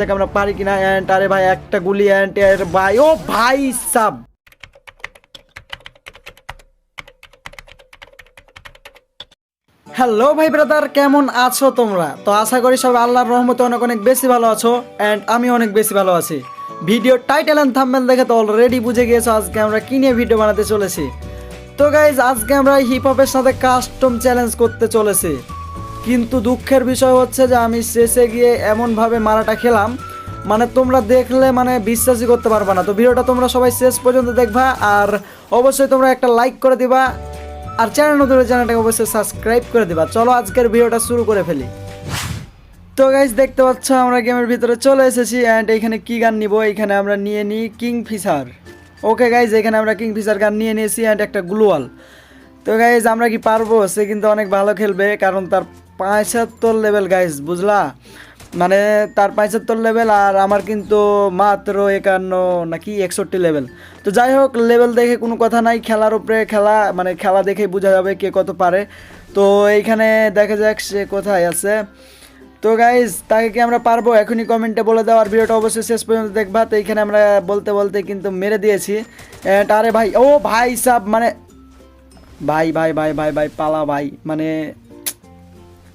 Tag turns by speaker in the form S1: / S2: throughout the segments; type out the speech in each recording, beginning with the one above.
S1: যাক আমরা পারি কিনা অ্যান্ড আরে ভাই, একটা গুলি অ্যান্ড এর ভাই, ও ভাই সাব। হ্যালো ভাই ব্রাদার কেমন আছো তোমরা? তো আশা করি সব আল্লাহর রহমতে অনেক অনেক বেশি ভালো আছো অ্যান্ড আমি অনেক বেশি ভালো আছি। ভিডিও টাইটেল অ্যান্ড থাম্বনেল দেখে তো অলরেডি বুঝে গিয়েছো আজকে আমরা কি নিয়ে ভিডিও বানাতে চলেছি। তো গাইজ আজকে আমরা হিপ হপের সাথে কাস্টম চ্যালেঞ্জ করতে চলেছি। কিন্তু দুঃখের বিষয় হচ্ছে যে আমি শেষে গিয়ে এমনভাবে মারাটা খেলাম। মানে তোমরা দেখলে মানে বিশ্বাসই করতে পারবে না। তো ভিডিওটা তোমরা সবাই শেষ পর্যন্ত দেখবা আর অবশ্যই তোমরা একটা লাইক করে দিবা আর চ্যানেল নতুন চ্যানেলটাকে অবশ্যই সাবস্ক্রাইব করে দিবা। চলো আজকের ভিডিওটা শুরু করে ফেলি। তো গাইজ দেখতে পাচ্ছ আমরা গেমের ভিতরে চলে এসেছি অ্যান্ড এখানে কি গান নিব? এখানে আমরা নিয়ে নিই কিং ফিশার ওকে গাইজ এখানে আমরা কিং ফিশার গান নিয়ে নিয়েছি অ্যান্ড একটা গ্লুয়াল তো গাইজ আমরা কি পারব? সে কিন্তু অনেক ভালো খেলবে কারণ তার পঁচাত্তর লেভেল গাইস বুঝলা? মানে তার পঁচাত্তর লেভেল আর আমার কিন্তু মাত্র একান্ন নাকি একষট্টি লেভেল তো যাই হোক লেভেল দেখে কোনো কথা নাই, খেলার উপরে খেলা মানে খেলা দেখে বোঝা যাবে কে কত পারে। তো এইখানে দেখা যাক সে কোথায় আছে। তো গাইজ তাকে কি আমরা পারব? এখনই কমেন্টে বলে দাও, আর ভিডিওটা অবশ্যই শেষ পর্যন্ত দেখবা। তো এইখানে আমরা বলতে বলতে কিন্তু মেরে দিয়েছি। আরে ভাই, ও ভাই সাব মানে ভাই ভাই ভাই ভাই ভাই, পালা ভাই মানে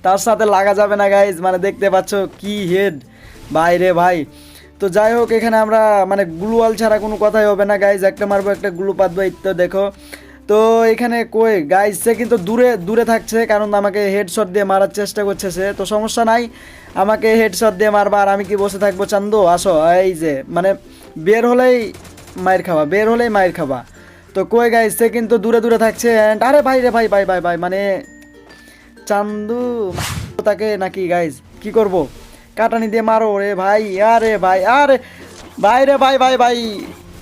S1: তার সাথে লাগা যাবে না গাইজ মানে দেখতে পাচ্ছ কি হেড ভাই রে ভাই। তো যাই হোক, এখানে আমরা মানে গ্লুয়াল ছাড়া কোনো কথাই হবে না গাইজ একটা মারবো, একটা গ্লু পাতবো তো দেখো। তো এখানে কই? গাইজ সে কিন্তু দূরে দূরে থাকছে, কারণ আমাকে হেডশট দিয়ে মারার চেষ্টা করছে সে। তো সমস্যা নাই। আমাকে হেডশট দিয়ে মারবা আর আমি কি বসে থাকব? চান্দো, আসো। এই যে মানে বের হলেই মায়ের খাওয়া, বের হলেই মায়ের খাওয়া। তো কই গাইজ সে কিন্তু দূরে দূরে থাকছে। অ্যান্ড আরে ভাই রে ভাই ভাই ভাই ভাই মানে চান্দু তাকে নাকি গাইজ কি করব? কাটানি দিয়ে মারো রে ভাই, আরে ভাই আরে ভাই রে ভাই ভাই ভাই।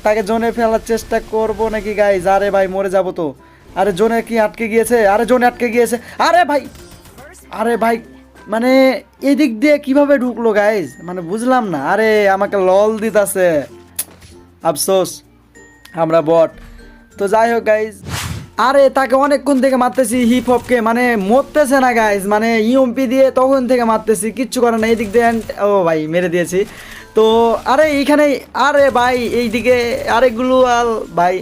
S1: তাকে জোনে ফেলার চেষ্টা করব নাকি গাইজ আরে ভাই, মরে যাব তো। আরে জোনে কি আটকে গিয়েছে? আরে জোনে আটকে গিয়েছে। আরে ভাই আরে ভাই মানে এদিক দিয়ে কীভাবে ঢুকলো গাইজ মানে বুঝলাম না। আরে আমাকে লল দিতাছে। আফসোস, আমরা বট। তো যাই হোক গাইজ আরে, তাকে অনেকক্ষণ থেকে মারতেছি হিপ হপকে মানে মরতেছে না গাইজ মানে ইএমপি দিয়ে তখন থেকে মারতেছি, কিচ্ছু করে না এইদিক দিয়ে ও ভাই, মেরে দিয়েছি। তো, আরে, এইখানে, আরে ভাই, এইদিকে আরেকগুলো আল ভাই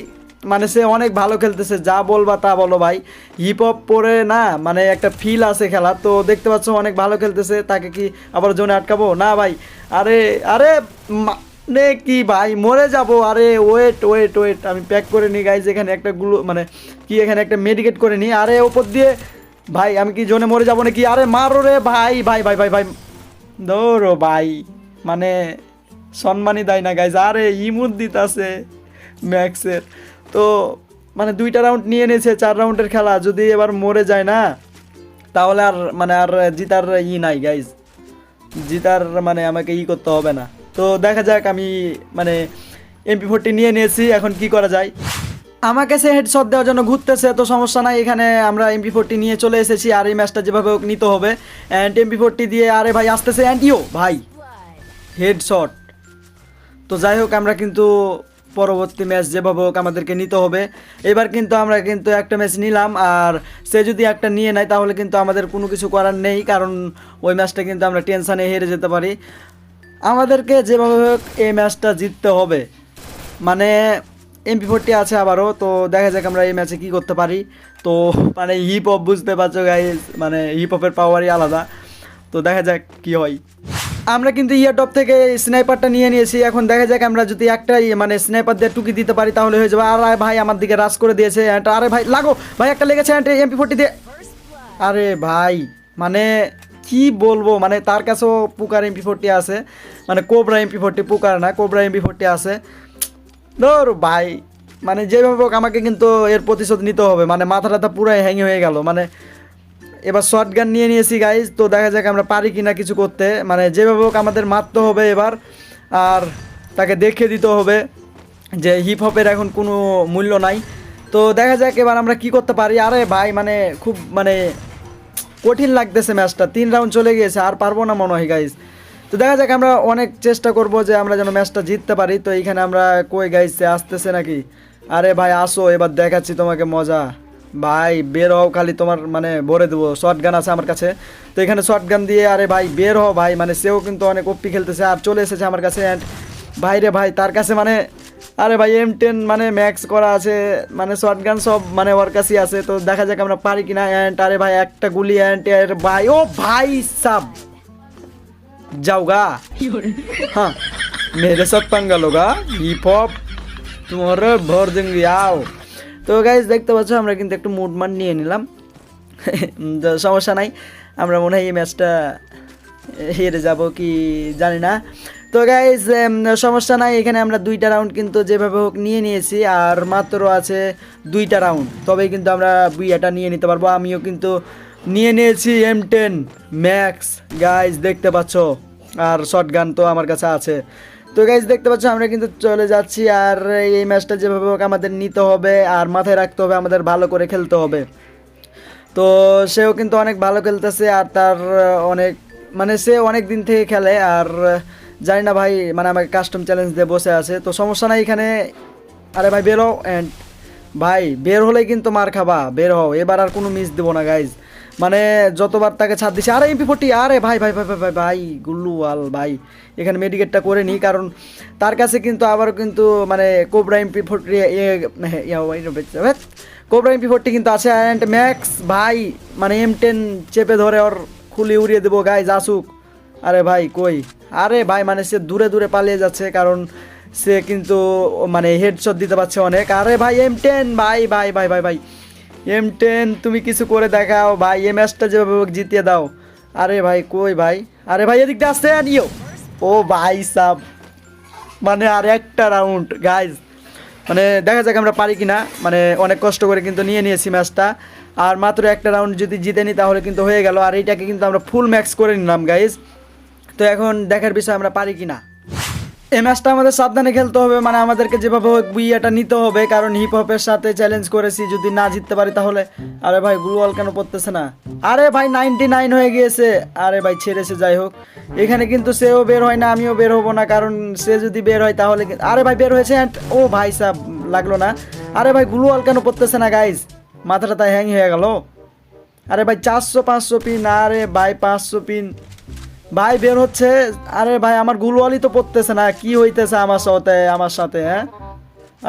S1: মানে সে অনেক ভালো খেলতেছে। যা বলবা তা বলো ভাই। হিপ হপ পরে না মানে একটা ফিল আছে খেলা। তো, দেখতে পাচ্ছ, অনেক ভালো খেলতেছে। তাকে কি আবার জোনে আটকাবো? না ভাই। আরে আরে মানে কি ভাই, মরে যাব। আরে ওয়েট ওয়েট ওয়েট আমি প্যাক করে নিই গাইজ এখানে একটা গুলো মানে কি, এখানে একটা মেডিকেট করে নিই। আরে, ওপর দিয়ে, ভাই, আমি কি জোনে মরে যাব নাকি? আরে, মারো রে, ভাই ভাই ভাই ভাই ভাই দৌড়ো ভাই মানে সম্মানই দেয় না গাইজ আরে ইমুদ দিতাছে ম্যাক্সের। তো মানে দুইটা রাউন্ড নিয়ে নিয়েছে চার রাউন্ডের খেলা, যদি এবার মরে যায় না, তাহলে আর মানে আর জিতার ই নাই গাইজ জিতার মানে আমাকে ই করতে হবে না। তো দেখা যাক, আমি মানে এমপি ফোরটি নিয়ে নিয়েছি, এখন কি করা যায়? আমাকে সে হেডশট দেওয়ার জন্য ঘুরতেছে তো সমস্যা নাই, এখানে আমরা এমপি ফোরটি নিয়ে চলে এসেছি, আর এই ম্যাচটা যেভাবে হোক নিতে হবে। অ্যান্ড এমপি ফোরটি দিয়ে আরে ভাই আসতেছে অ্যান্ড ইও ভাই হেডশট তো যাই হোক, আমরা কিন্তু পরবর্তী ম্যাচ যেভাবে হোক আমাদেরকে নিতে হবে। এবার কিন্তু আমরা কিন্তু একটা ম্যাচ নিলাম, আর সে যদি একটা নিয়ে নেয়, তাহলে কিন্তু আমাদের কোনো কিছু করার নেই, কারণ ওই ম্যাচটা কিন্তু আমরা টেনশানে হেরে যেতে পারি। আমাদেরকে যেভাবে হোক এই ম্যাচটা জিততে হবে। মানে এমপি ফোরটি আছে আবারও, তো দেখা যাক আমরা এই ম্যাচে কী করতে পারি। তো মানে হিপ হপ বুঝতে পারছ গাইজ মানে হিপ হপের পাওয়ারই আলাদা। তো দেখা যাক কি হয়। আমরা কিন্তু ইয়ার টপ থেকে স্নাইপারটা নিয়ে নিয়েছি। এখন দেখা যাক আমরা যদি একটা ইয়ে মানে স্নাইপার দিয়ে টুকি দিতে পারি, তাহলে হয়ে যাবে। আর ভাই, আমার দিকে রাশ করে দিয়েছে। আরে ভাই, লাগো! ভাই, একটা লেগেছে এমপি ফোরটি দিয়ে। আরে ভাই মানে কি বলব? মানে তার কাছেও পুকার এমপি ফোরটি আছে। মানে কোবরা এমপি ফোরটি পুকার না কোবরা এমপি ফোরটি আছে। ধর ভাই মানে যেভাবে হোক আমাকে কিন্তু এর প্রতিশোধ নিতে হবে। মানে মাথা টাথা পুরাই হ্যাঙ্গে হয়ে গেল। মানে এবার শর্ট গান নিয়ে নিয়েছি গাইজ তো দেখা যাক আমরা পারি কিনা কিছু করতে। মানে যেভাবে হোক আমাদের মারতে হবে এবার। আর তাকে দেখে দিতে হবে যে হিপ হপের এখন কোনো মূল্য নাই। তো দেখা যাক এবার আমরা কি করতে পারি। আরে ভাই মানে খুব মানে কঠিন লাগতেছে ম্যাচটা। তিন রাউন্ড চলে গিয়েছে, আর পারব না মনে হয় গাইজ তো দেখা যাক, আমরা অনেক চেষ্টা করব যে আমরা যেন ম্যাচটা জিততে পারি। তো এইখানে আমরা কই গাইছে আসতেছে নাকি? আরে ভাই, আসো, এবার দেখাচ্ছি তোমাকে মজা। ভাই, বের হও, খালি তোমার মানে ভরে দেবো। শর্ট গান আছে আমার কাছে। তো এখানে শর্ট গান দিয়ে, আরে ভাই, বের হও, ভাই। মানে সেও কিন্তু অনেক ওপি খেলতেছে, আর চলে এসেছে আমার কাছে। অ্যান্ড ভাই রে ভাই, তার কাছে মানে আরে ভাই এম টেন মানে ম্যাক্স করা আছে মানে শর্ট গান সব মানে ওর কাছেই আছে, তো দেখা যাক আমরা পারি কিনা। অ্যান্ড আরে ভাই, একটা গুলি অ্যান্ড এর ভাই, ও ভাই সাব। যাওগা হ্যাঁ মেরে সব পাঙ্গালো গা। হিপ হপ তোমার ভর দেঙ্গি আও তো গাইজ দেখতে পাচ্ছ, আমরা কিন্তু একটু মুড মান নিয়ে নিলাম। সমস্যা নাই, আমরা মনে হয় এই ম্যাচটা হেরে যাব কি জানি না। তো গাইজ সমস্যা নাই, এখানে আমরা দুইটা রাউন্ড কিন্তু যেভাবে হোক নিয়ে নিয়েছি, আর মাত্র আছে দুইটা রাউন্ড তবেই কিন্তু আমরা বুইয়াটা নিয়ে নিতে পারব। আমিও কিন্তু নিয়ে নিয়েছি এম টেন ম্যাক্স গাইজ দেখতে পাচ্ছ, আর শর্ট গান তো আমার কাছে আছে। তো গাইজ দেখতে পাচ্ছ, আমরা কিন্তু চলে যাচ্ছি, আর এই ম্যাচটা যেভাবে হোক আমাদের নিতে হবে, আর মাথায় রাখতে হবে, আমাদের ভালো করে খেলতে হবে। তো সেও কিন্তু অনেক ভালো খেলতেছে, আর তার অনেক মানে সে অনেক দিন থেকে খেলে, আর জানি না ভাই মানে আমাকে কাস্টম চ্যালেঞ্জ দিয়ে বসে আছে, তো সমস্যা নাই এখানে। আরে ভাই, বেরো অ্যান্ড ভাই, বের হলেই কিন্তু মার খাবা, বের হও, এবার আর কোনো মিস দেবো না গাইজ মানে যতবার তাকে ছাড় দিছে, আরে এমপি ফোর্টি আরে ভাই ভাই ভাই ভাই ভাই ভাই গুল্লু আল ভাই, এখানে মেডিকেটটা করে নিই কারণ তার কাছে কিন্তু আবারও কিন্তু মানে cobra MP forty cobra MP forty কিন্তু আছে অ্যান্ড ম্যাক্স ভাই মানে এম টেন চেপে ধরে ওর খুলি উড়িয়ে দেবো গাইজ আসুক। আরে ভাই, কই? আরে ভাই মানে সে দূরে দূরে পালিয়ে যাচ্ছে, কারণ সে কিন্তু মানে হেডশট দিতে পারছে অনেক। আরে ভাই এম টেন ভাই ভাই ভাই ভাই ভাই। এম টেন তুমি কিছু করে দেখাও, ভাই, এই ম্যাচটা যেভাবে জিতিয়ে দাও। আরে ভাই, কই ভাই? আরে ভাই এদিকটা আসতে, নিও। ও ভাই সাব। মানে আর একটা রাউন্ড গাইজ মানে দেখা যাক আমরা পারি কিনা। মানে অনেক কষ্ট করে কিন্তু নিয়ে নিয়েছি ম্যাচটা আর মাত্র একটা রাউন্ড যদি জিতে নিই তাহলে কিন্তু হয়ে গেল। আর এইটাকে কিন্তু আমরা ফুল ম্যাক্স করে নিলাম গাইজ তো এখন দেখার বিষয় আমরা পারি কিনা? এই ম্যাচটা আমাদের সাবধানে খেলতে হবে মানে আমাদেরকে যেভাবে হোক বিয়েটা নিতে হবে, কারণ হিপ হপের সাথে চ্যালেঞ্জ করেছি, যদি না জিততে পারি তাহলে। আরে ভাই গ্লুয়াল কেন পড়তেছে না? আরে ভাই নাইনটি নাইন হয়ে গিয়েছে। আরে ভাই, ছেড়েছে, যাই হোক। এখানে কিন্তু সেও বের হয় না, আমিও বের হব না, কারণ সে যদি বের হয় তাহলে আরে ভাই, বের হয়েছে and- ও ভাই সাহ লাগল না। আরে ভাই গ্লুয়াল কেন পড়তেছে না গাইজ মাথাটা তাই হ্যাং হয়ে গেল। আরে ভাই, চারশো পাঁচশো পিন আরে ভাই, পাঁচশো পিন ভাই বের হচ্ছে। আরে ভাই, আমার গুলওয়ালি তো পড়তেছে না। কি হইতেছে আমার সাথে আমার সাথে হ্যাঁ?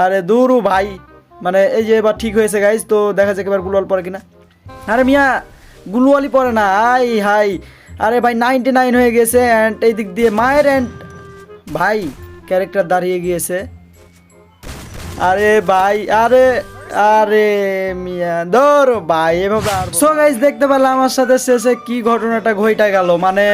S1: আরে দূরু ভাই মানে এই যে এবার ঠিক হয়েছে গাইজ তো দেখা যাক এবার গুলওয়াল পরে কিনা। আরে মিয়া, গুলওয়ালি পরে না আই হাই। আরে ভাই নাইনটি নাইন হয়ে গেছে অ্যান্ড এই দিক দিয়ে মায়ের অ্যান্ড ভাই ক্যারেক্টার দাঁড়িয়ে গিয়েছে। আরে ভাই, আরে আরে মিয়া ধরো ভাই এভাবে সো গাইজ দেখতে পেলাম আমার সাথে শেষে কি ঘটনাটা ঘইটা গেল? মানে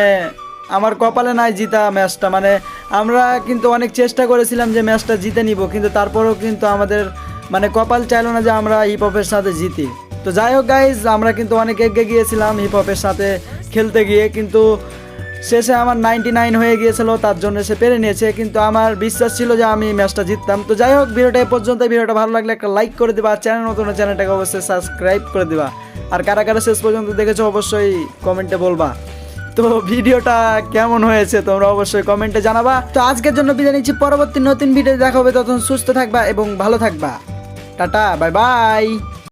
S1: আমার কপালে নাই জিতা ম্যাচটা। মানে আমরা কিন্তু অনেক চেষ্টা করেছিলাম যে ম্যাচটা জিতে নিব কিন্তু তারপরেও কিন্তু আমাদের মানে কপাল চাইলো না যে আমরা হিপ হপের সাথে জিতি। তো যাই হোক গাইজ আমরা কিন্তু অনেক এগিয়ে গিয়েছিলাম হিপ হপের সাথে খেলতে গিয়ে কিন্তু শেষে আমার নাইনটি নাইন হয়ে গিয়েছিল, তার জন্য সে পেরে নিয়েছে, কিন্তু আমার বিশ্বাস ছিল যে আমি ম্যাচটা জিততাম। তো যাই হোক, ভিডিওটা এই পর্যন্ত, ভিডিওটা ভালো লাগলে একটা লাইক করে দিবা চ্যানেল নতুন চ্যানেলটাকে অবশ্যই সাবস্ক্রাইব করে দিবা। আর কারা কারা শেষ পর্যন্ত দেখেছ, অবশ্যই কমেন্টে বলবা। তো ভিডিওটা কেমন হয়েছে, তোমরা অবশ্যই কমেন্টে জানাবা। তো আজকের জন্য বিদায় নিচ্ছি, পরবর্তী নতুন ভিডিও দেখা হবে তখন সুস্থ থাকবা এবং ভালো থাকবা। Tata bye bye